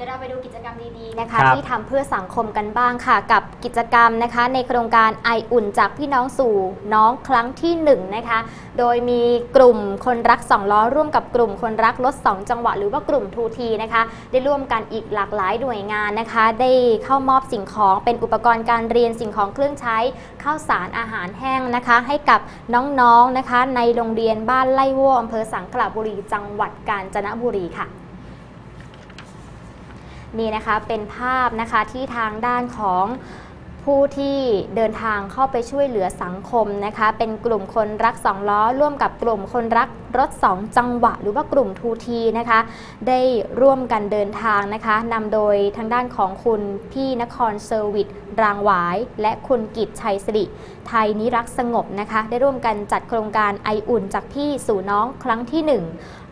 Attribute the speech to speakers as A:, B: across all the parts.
A: ดี๋ยวเราไปดูกิจกรรมดีๆนะคะ
B: ครับ
A: ที่ทำเพื่อสังคมกันบ้างค่ะ กับกิจกรรมนะคะ ในโครงการไออุ่นจากพี่น้องสู่น้องครั้งที่หนึ่งนะคะ โดยมีกลุ่มคนรักสองล้อร่วมกับกลุ่มคนรักรถสองจังหวะหรือว่ากลุ่มทูทีนะคะ ได้ร่วมกันอีกหลากหลายหน่วยงานนะคะ ได้เข้ามอบสิ่งของเป็นอุปกรณ์การเรียนสิ่งของเครื่องใช้ข้าวสารอาหารแห้งนะคะ ให้กับน้องๆนะคะ ในโรงเรียนบ้านไล่วัวอำเภอสังขละบุรีจังหวัดกาญจนบุรีค่ะ นี่นะคะเป็นภาพนะคะที่ทางด้านของ ผู้ที่เดินทางเข้าไปช่วยเหลือสังคมนะคะ เป็นกลุ่มคนรักสองล้อ ร่วมกับกลุ่มคนรักรถสองจังหวะ หรือว่ากลุ่มทูทีนะคะ ได้ร่วมกันเดินทางนะคะนำโดยทางด้านของคุณพี่นครเซอร์วิสรางหวาย และคุณกิตชัยสิริไทยนิรักสงบนะคะ ได้ร่วมกันจัดโครงการไออุ่นจากพี่สู่น้องครั้งที่หนึ่ง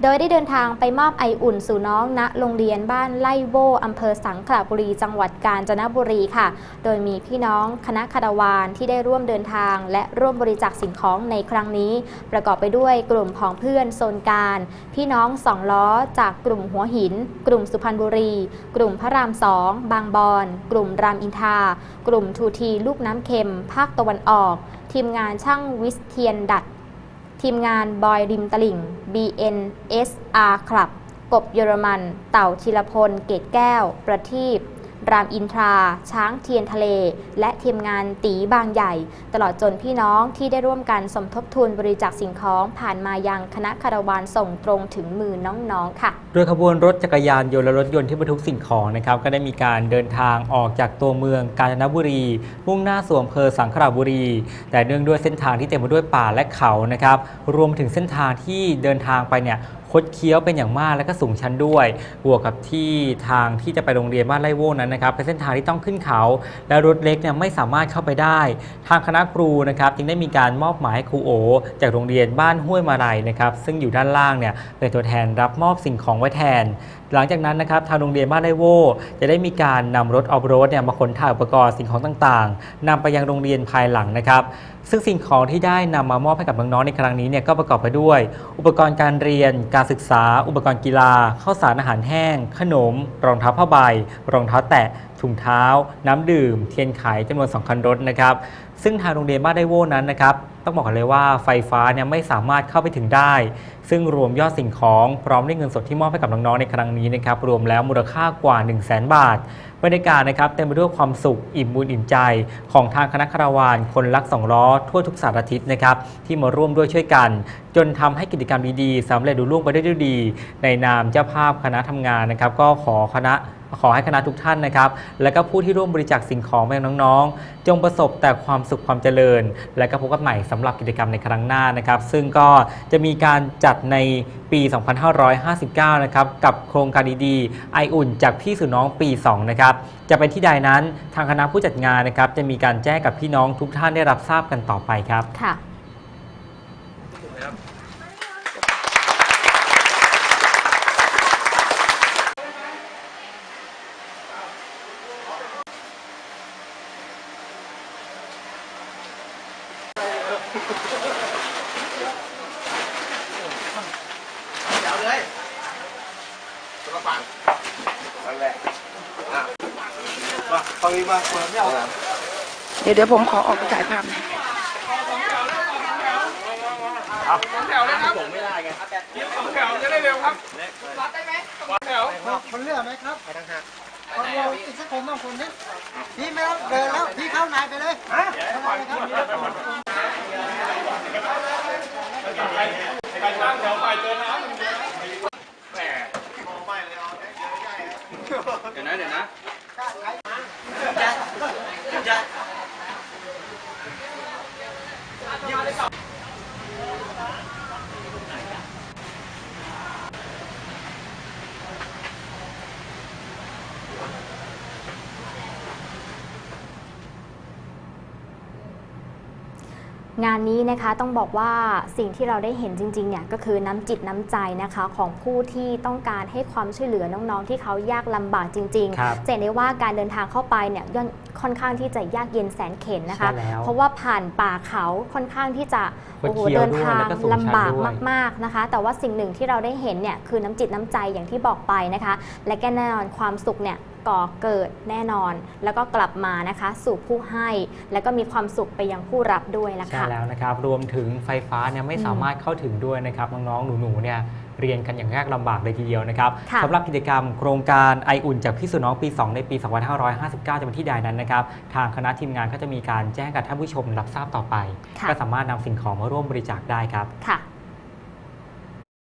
A: โดยได้เดินทางไปมอบไออุ่นสู่น้องณโรงเรียนบ้านไล่โวอำเภอสังขละบุรี จังหวัดกาญจนบุรีค่ะ โดยมีพี่น้อง คณะคารวานที่ได้ร่วมเดินทาง และร่วมบริจาคสิ่งของในครั้งนี้ ประกอบไปด้วยกลุ่มของเพื่อนโซนการ พี่น้องสองล้อ จากกลุ่มหัวหิน กลุ่มสุพรรณบุรี กลุ่มพระรามสองบางบอนกลุ่มรามอินทรากลุ่มทูทีลูกน้ำเค็ม ภาคตะวันออก ทีมงานช่างวิสเทียนดัด ทีมงานบอยริมตลิ่ง BNSR คลับกบเยอรมัน เต่าธีรพล เกตแก้ว ประทีป รามอินทรา ช้างเทียนทะเล และทีมงานตีบางใหญ่ ตลอดจนพี่น้องที่ได้ร่วมกันสมทบทุนบริจาคสิ่งของผ่านมายังคณะคารวานส่งตรงถึงมือน้องๆค่ะ
B: โดยขบวนรถจักรยานยนต์และรถยนต์ที่บรรทุกสิ่งของนะครับก็ได้มีการเดินทางออกจากตัวเมืองกาญจนบุรี มุ่งหน้าสู่อำเภอสังขละบุรี แต่เนื่องด้วยเส้นทางที่เต็มไปด้วยป่าและเขานะครับรวมถึงเส้นทางที่เดินทางไปเนี่ย คดเคี้ยวเป็นอย่างมากและก็สูงชันด้วย บวกกับที่ทางที่จะไปโรงเรียนบ้านไร่โว้นั้นนะครับเป็นเส้นทางที่ต้องขึ้นเขา และรถเล็กเนี่ยไม่สามารถเข้าไปได้ ทางคณะครูนะครับจึงได้มีการมอบหมายให้ครูโอ จากโรงเรียนบ้านห้วยมาลัยนะครับซึ่งอยู่ด้านล่างเนี่ยเป็นตัวแทนรับมอบสิ่งของไว้แทน หลังจากนั้นนะครับทางโรงเรียนบ้านไร่โวจะได้มีการนำรถออฟโรดเนี่ยมาขนถ่ายอุปกรณ์สิ่งของต่างๆนำไปยังโรงเรียนภายหลังนะครับ ซึ่งสิ่งของที่ได้นำมามอบให้กับน้องๆในครั้งนี้เนี่ยก็ประกอบไปด้วย อุปกรณ์การเรียน การศึกษา อุปกรณ์กีฬาข้าวสารอาหารแห้ง ขนม รองเท้าผ้าใบ รองเท้าแตะถุงเท้า น้ำดื่ม เทียนไขจำนวน2คันรถนะครับ ซึ่งทางโรงเรียนบ้านไดโวนั้นนะครับต้องบอกกันเลยว่าไฟฟ้าเนี่ยไม่สามารถเข้าไปถึงได้ ซึ่งรวมยอดสิ่งของพร้อมด้วยเงินสดที่มอบให้กับน้องๆในครั้งนี้นะครับรวมแล้วมูลค่ากว่า 1 0 0 0 0แบาทบรรยากาศนะครับเต็มไปด้วยความสุขอิ่มบุญอิ่มใจ ของทางคณะคาราวานคนรักสองล้อทั่วทุกสารทิศนะครับที่มาร่วมด้วยช่วยกัน จนทำให้กิจกรรมดีๆสำเร็จลุล่วงไปได้ด้วยดี ในนามเจ้าภาพคณะทำงานนะครับก็ขอคณะขอให้คณะทุกท่านนะครับ และก็ผู้ที่ร่วมบริจาคสิ่งของไปยังน้องๆ จงประสบแต่ความสุขความเจริญ และก็พบกันใหม่สำหรับกิจกรรมในครั้งหน้านะครับ ซึ่งก็จะมีการจัดในปี 2559 นะครับ กับโครงการดีๆ ไออุ่นจากพี่สู่น้องปี 2 นะครับ จะเป็นที่ใดนั้นทางคณะผู้จัดงานนะครับ จะมีการแจ้งกับพี่น้องทุกท่านได้รับทราบกันต่อไปครับ
A: ค่ะ
C: เดี๋ยวเลยตัวละฝังนั่นแหละอะมาฟังนี้มาคนละไม่เอา
D: เดี๋ยวเดี๋ยวผมขอออกไปถ่ายภาพหน่อย
C: แถวเลยครับส่งไม่ได้ไงแถวจะได้เร็วครับรับได้ไหมแถว
E: คนเลือกไหมครับ
C: ไปทางหัก
E: คนเราอีกสักคนบางคนนี้พี่ไม่ต้องเดินแล้วพี่เข้านายไปเลย ไปตั้งแถวไปเจอน้ำแหมองไปเลยเอา
C: เยอะใหญ่เดี๋ยวนะเดี๋ยวนะจะจะ
A: งานนี้นะคะต้องบอกว่าสิ่งที่เราได้เห็นจริงๆเนี่ยก็คือน้ำจิตน้ำใจนะคะของผู้ที่ต้องการให้ความช่วยเหลือน้องๆ ที่เขายากลำบากจริง
B: ครับ
A: ๆจะเห็นได้ว่าการเดินทางเข้าไปเนี่ยย่อมค่อนข้างที่จะยากเย็นแสนเข็ญนะคะ
B: ใช่แล้ว
A: เพราะว่าผ่านป่าเขาค่อนข้างที่จะ
B: คด
A: โอ้โห
B: เคี้ยว
A: เดิน
B: ด้วย
A: ทาง
B: แล้วก็สูงชัน
A: ลำบาก
B: ด้วย
A: มากๆนะคะ แต่ว่าสิ่งหนึ่งที่เราได้เห็นเนี่ยคือน้ำจิตน้ำใจอย่างที่บอกไปนะคะ และก็แน่นอนความสุขเนี่ยก่อเกิดแน่นอน แล้วก็กลับมานะคะสู่ผู้ให้ แล้วก็มีความสุขไปยังผู้รับด้วยละ
B: ใช่
A: ค่ะ
B: แล้วนะครับ รวมถึงไฟฟ้าเนี่ยไม่
A: อืม
B: สามารถเข้าถึงด้วยนะครับน้องๆหนูๆเนี่ยเรียนกันอย่างยากลำบากเลยทีเดียวนะครับ
A: ค่ะ
B: สำหรับกิจกรรมโครงการไออุ่นจากพี่สู่น้องปี 2 ในปี 2559 จะเป็นที่ใดนั้นนะครับ ทางคณะทีมงานก็จะมีการแจ้งกับท่านผู้ชมรับทราบต่อไป
A: ค่ะ
B: ก็สามารถนำสิ่งของมาร่วมบริจาคได้ครับ
A: ค่ะ